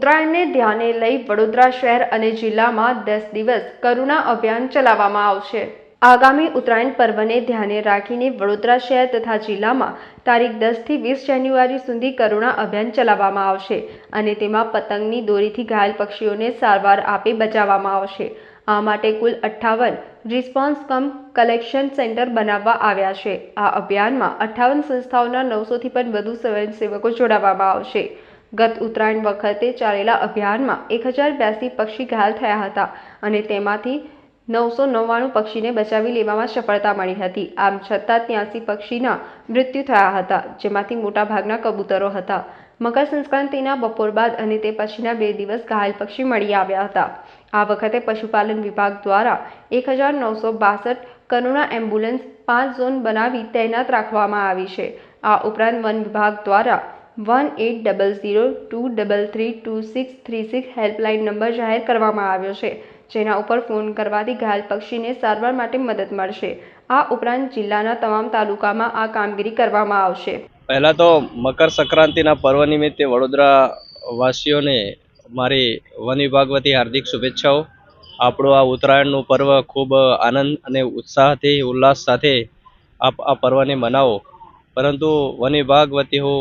ઉત્તરાયણને ધ્યાને લઈ વડોદરા શહેર અને જિલ્લામાં દસ દિવસ કરુણા અભિયાન ચલાવવામાં આવશે. આગામી ઉત્તરાયણ પર્વને ધ્યાને રાખીને વડોદરા શહેર તથા જિલ્લામાં તારીખ દસથી વીસ જાન્યુઆરી સુધી કરુણા અભિયાન ચલાવવામાં આવશે અને તેમાં પતંગની દોરીથી ઘાયલ પક્ષીઓને સારવાર આપી બચાવવામાં આવશે. આ માટે કુલ અઠ્ઠાવન રિસ્પોન્સ કમ કલેક્શન સેન્ટર બનાવવા આવ્યા છે. આ અભિયાનમાં અઠ્ઠાવન સંસ્થાઓના નવસોથી પણ વધુ સ્વયંસેવકો જોડાવવામાં આવશે. ગત ઉત્તરાયણ વખતે ચાલેલા અભિયાનમાં એક હજાર બ્યાસી પક્ષી ઘાયલ થયા હતા અને તેમાંથી નવસો નવ્વાણું પક્ષીને બચાવી લેવામાં સફળતા મળી હતી. આમ છતાં ત્યાંસી પક્ષીના મૃત્યુ થયા હતા, જેમાંથી મોટાભાગના કબૂતરો હતા. મકર સંક્રાંતિના બપોર બાદ અને તે પછીના બે દિવસ ઘાયલ પક્ષી મળી આવ્યા હતા. આ વખતે પશુપાલન વિભાગ દ્વારા એક હજાર નવસો બાસઠ કરુણા એમ્બ્યુલન્સ પાંચ ઝોન બનાવી તૈનાત રાખવામાં આવી છે. આ ઉપરાંત વન વિભાગ દ્વારા one eight double zero two double three two six three six helpline number જાહેર કરવામાં આવ્યો છે, જેના ઉપર ફોન કરવાથી ઘાયલ પક્ષીને સારવાર માટે મદદ મળશે. આ ઉપરાંત જિલ્લાના તમામ તાલુકામાં આ કામગીરી કરવામાં આવશે. પહેલાં તો મકર સંક્રાંતિના પર્વ નિમિત્તે વડોદરા વાસીઓને મારી વન વિભાગ વતી હાર્દિક શુભેચ્છાઓ. આપણું આ ઉત્તરાયણનું પર્વ ખૂબ આનંદ અને ઉત્સાહથી, ઉલ્લાસ સાથે આપ આ પર્વને મનાવો. પરંતુ વન વિભાગ વતી હું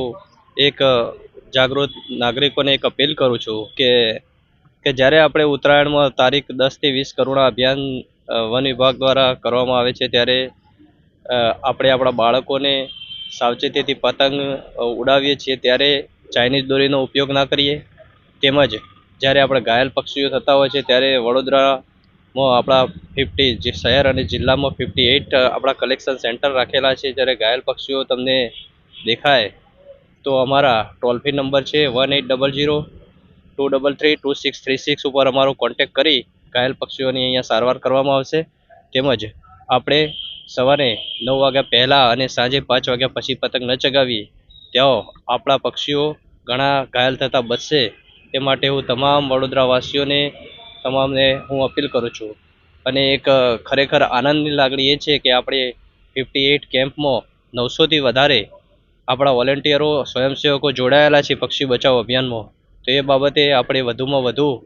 એક જાગૃત નાગરિકોને એક અપીલ કરું છું કે કે જ્યારે આપણે ઉત્તરાયણમાં તારીખ દસથી વીસ કરુણા અભિયાન વન વિભાગ દ્વારા કરવામાં આવે છે, ત્યારે આપણે આપણા બાળકોને સાવચેતીથી પતંગ ઉડાવીએ છીએ, ત્યારે ચાઇનીઝ દોરીનો ઉપયોગ ના કરીએ. તેમજ જ્યારે આપણે ઘાયલ પક્ષીઓ થતા હોય છે, ત્યારે વડોદરામાં આપણા ફિફ્ટી જે શહેર અને જિલ્લામાં ફિફ્ટી એઇટ આપણા કલેક્શન સેન્ટર રાખેલા છે, જ્યારે ઘાયલ પક્ષીઓ તમને દેખાય તો અમારા ટોલ ફ્રી નંબર છે one eight double zero, two double three, two six three six ઉપર અમારો કોન્ટેક્ટ કરી ઘાયલ પક્ષીઓની અહીંયા સારવાર કરવામાં આવશે. તેમજ આપણે સવારે નવ વાગ્યા પહેલાં અને સાંજે પાંચ વાગ્યા પછી પતંગ ન ચગાવીએ, ત્યાં આપણા પક્ષીઓ ઘણા ઘાયલ થતાં બચશે. તે માટે હું તમામ વડોદરાવાસીઓને, તમામને હું અપીલ કરું છું. અને એક ખરેખર આનંદની લાગણી એ છે કે આપણે ફિફ્ટી એઇટ કેમ્પમાં નવસોથી વધારે આપણા વોલેન્ટિયરો સ્વયંસેવકો જોડાયેલા છે પક્ષી બચાવ અભિયાનમાં. તો એ બાબતે આપણે વધુમાં વધુ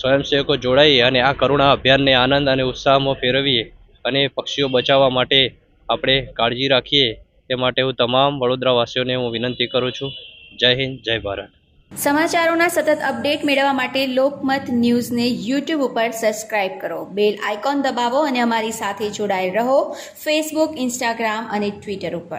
સ્વયંસેવકો જોડાઈ અને આ કરુણા અભિયાનને આનંદ અને ઉત્સાહમાં ફેરવીએ અને પક્ષીઓ બચાવવા માટે આપણે કાળજી રાખીએ તે માટે હું તમામ વડોદરાવાસીઓને હું વિનંતી કરું છું. જય હિન્દ, જય ભારત. સમાચારોના સતત અપડેટ મેળવવા માટે લોકમત ન્યૂઝને યુટ્યુબ ઉપર સબસ્ક્રાઇબ કરો. બેલ આઇકોન દબાવો અને અમારી સાથે જોડાયેલ રહો. ફેસબુક ઇન્સ્ટાગ્રામ અને ટ્વિટર ઉપર.